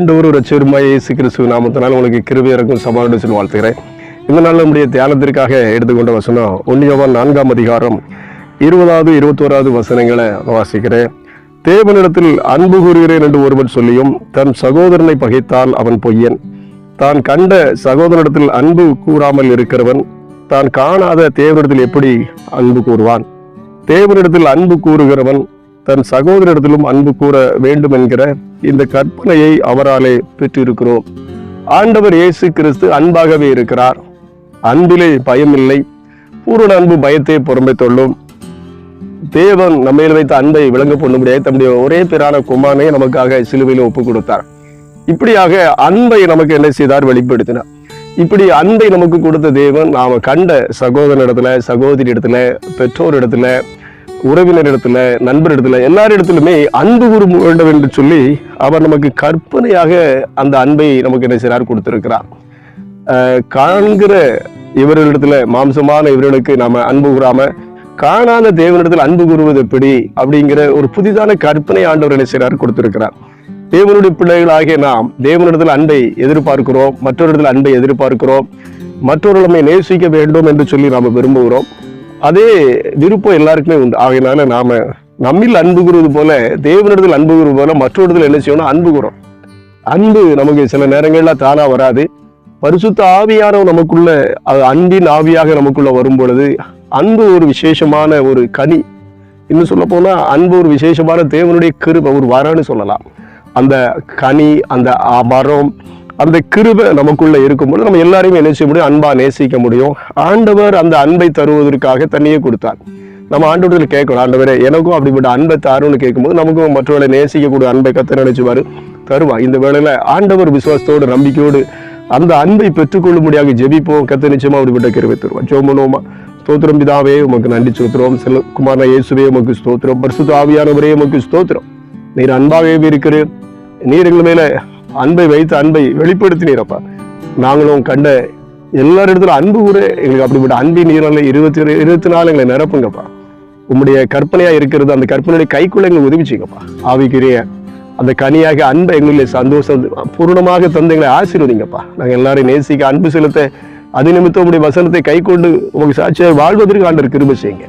ஆண்டவர் ஒரு சிறுமாய் இயேசு கிறிஸ்துவ நாமத்தினால் உங்களுக்கு கிருபை இறக்கும் சமாளித்து சொல்லி வாழ்த்துகிறேன். இந்த நாள் நம்முடைய தியானத்திற்காக எடுத்துக்கொண்ட வசனம் ஒன்னியவன் நான்காம் அதிகாரம் இருபதாவது இருபத்தோராவது வசனங்களை வாசிக்கிறேன். தேவனிடத்தில் அன்பு கூறுகிறேன் என்று ஒருவன் சொல்லியும் தன் சகோதரனை பகைத்தால் அவன் பொய்யன். தான் கண்ட சகோதரனிடத்தில் அன்பு கூறாமல் இருக்கிறவன் தான் காணாத தேவனிடத்தில் எப்படி அன்பு கூறுவான்? தேவனிடத்தில் அன்பு கூறுகிறவன் தன் சகோதரிடத்திலும் அன்பு கூற வேண்டும் என்கிற இந்த கற்பனையை அவராலே பெற்றிருக்கிறோம். ஆண்டவர் இயேசு கிறிஸ்து அன்பாகவே இருக்கிறார். அன்பிலே பயமில்லை. பூரண அன்பு பயத்தை பொறுமை தொள்ளும் தேவன் நம்மையில் வைத்த அன்பை விளங்க பண்ண முடியாது தம்முடைய ஒரே பேரான குமாரனை நமக்காக சிலுவையில் ஒப்பு கொடுத்தார். இப்படியாக அன்பை நமக்கு என்ன செய்தார்? வெளிப்படுத்தினார். இப்படி அன்பை நமக்கு கொடுத்த தேவன் நாம் கண்ட சகோதரனிடத்துல சகோதரி இடத்துல பெற்றோர் இடத்துல உறவினர் இடத்துல நண்பர் இடத்துல எல்லாரிடத்திலுமே அன்பு கூற வேண்டும் என்று சொல்லி அவர் நமக்கு கற்பனையாக அந்த அன்பை நமக்கு என்ன செய்கிறார் கொடுத்திருக்கிறார். காண்கிற இவர்களிடத்துல மாம்சமான இவர்களுக்கு நாம அன்பு கூறாம காணாத தேவனிடத்தில் அன்பு கூறுவது எப்படி அப்படிங்கிற ஒரு புதிதான கற்பனை ஆண்டவர் என்ன செய்றார் கொடுத்திருக்கிறார். தேவனுடைய பிள்ளைகளாகிய நாம் தேவனிடத்தில் அன்பை எதிர்பார்க்கிறோம் மற்றவரிடத்தில் அன்பை எதிர்பார்க்கிறோம் மற்றொரு நம்மை நேசிக்க வேண்டும் என்று சொல்லி நாம விரும்புகிறோம். அதே விருப்பம் எல்லாருக்குமே உண்டு. ஆகையினால நாம நம்மில் அன்பு கூறுவது போல தேவனிடத்தில் அன்பு கூறுவது போல மற்றவரிடத்தில் என்ன செய்யணும் அன்பு கூறும் அன்பு நமக்கு சில நேரங்கள்ல தானா வராது. பரிசுத்த ஆவியானவர் நமக்குள்ள அது அன்பின் ஆவியாக நமக்குள்ள வரும் பொழுது அன்பு ஒரு விசேஷமான ஒரு கனி. இன்னும் சொல்ல போனா அன்பு ஒரு விசேஷமான தேவனுடைய கிருப ஒரு வரன்னு சொல்லலாம். அந்த கனி அந்த அ- மரம் அந்த கிருபை நமக்குள்ளே இருக்கும்போது நம்ம எல்லாரையும் என்ன செய்ய முடியும்? அன்பாக நேசிக்க முடியும். ஆண்டவர் அந்த அன்பை தருவதற்காக தண்ணியை கொடுத்தார். நம்ம ஆண்டவர்கள் கேட்கணும் ஆண்டவரே எனக்கும் அப்படிப்பட்ட அன்பை தாருன்னு கேட்கும்போது நமக்கும் மற்றவர்களை நேசிக்கக்கூடிய அன்பை கத்த நினைச்சுவார் தருவா இந்த வேளையில் ஆண்டவர் விசுவாசத்தோடு நம்பிக்கையோடு அந்த அன்பை பெற்றுக்கொள்ளும்படியாக ஜெபிப்போம். கத்த நிச்சயமா அப்படிப்பட்ட கிருவை தருவோம் ஜோமனோமா ஸ்தோத்திரம் பிதாவே உமக்கு நன்றி ஸ்தோத்திரம் செல்ல குமாரன இயேசுவே உமக்கு ஸ்தோத்திரம். பரிசுத்த ஆவியானவரே உமக்கு ஸ்தோத்திரம். நீர் அன்பாகவே இருக்கிற நீர் எங்கள் மேலே அன்பை வைத்து அன்பை வெளிப்படுத்தினீரப்பா. நாங்களும் கண்ட எல்லாரிடத்துல அன்பு கூட எங்களுக்கு அப்படிப்பட்ட அன்பின் நீரால இருபத்தி இருபத்தி நாலு எங்களை நிரப்புங்கப்பா. உம்முடைய கற்பனையா இருக்கிறது அந்த கற்பனையுடைய கைக்குள்ள எங்களுக்கு உதவி செய்யுங்கப்பா. ஆவிக்குரிய அந்த கனியாக அன்பை எங்களுடைய சந்தோஷம் பூர்ணமாக தந்து எங்களை ஆசீர்வதிங்கப்பா. நாங்கள் எல்லாரையும் நேசிக்க அன்பு செலுத்த அது நிமித்தம் உடைய வசனத்தை கை கொண்டு உங்களுக்கு சாட்சியாக வாழ்வதற்கு ஆண்டர் கிருப செய்யுங்க.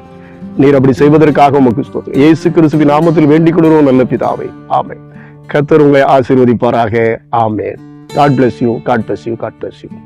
நீர் அப்படி செய்வதற்காக உமக்கு இயேசு கிறிஸ்துவின் நாமத்தில் வேண்டிக் கொள்கிறோம் நல்ல பிதாவை. ஆமை கத்தர் உங்களை ஆசீர்வதிப்பாராக ஆமேன் God bless you God bless you God bless you